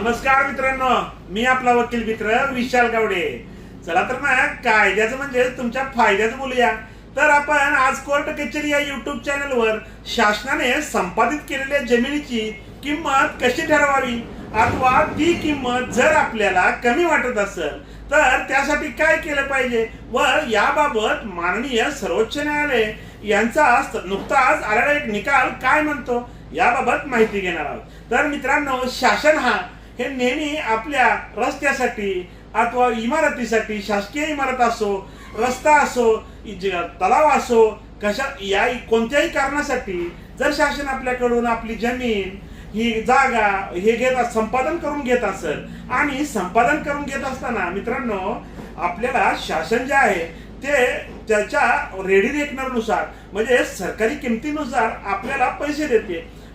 नमस्कार मित्रांनो मी आपला वकील मित्र विशाल गावडे. चला तर मग कायद्याचं म्हणजे तुमच्या फायद्याचं बोलूया. तर आपण आज कोर्ट कचेरी या युट्यूब चॅनलवर शासनाने संपादित केलेल्या जमिनीची किंमत कशी ठरवावी? अथवा ती किंमत जर आपल्याला कमी वाटत असेल तर त्यासाठी काय केलं पाहिजे? व याबाबत माननीय सर्वोच्च न्यायालय यांचा नुकताच आलेला एक निकाल काय म्हणतो? याबाबत माहिती घेणार आहोत. तर मित्रांनो शासन हा हे नेहमी आपल्या रस्त्यासाठी अथवा इमारतीसाठी शासकीय इमारत असो रस्ता असो तलाव असो कशा या कोणत्याही कारणासाठी जर शासन आपल्याकडून आपली जमीन ही जागा हे घेत संपादन करून घेत असेल आणि संपादन करून घेत असताना मित्रांनो आपल्याला शासन जे आहे ते त्याच्या रेडी रेकनरनुसार म्हणजे सरकारी किमतीनुसार आपल्याला पैसे देते.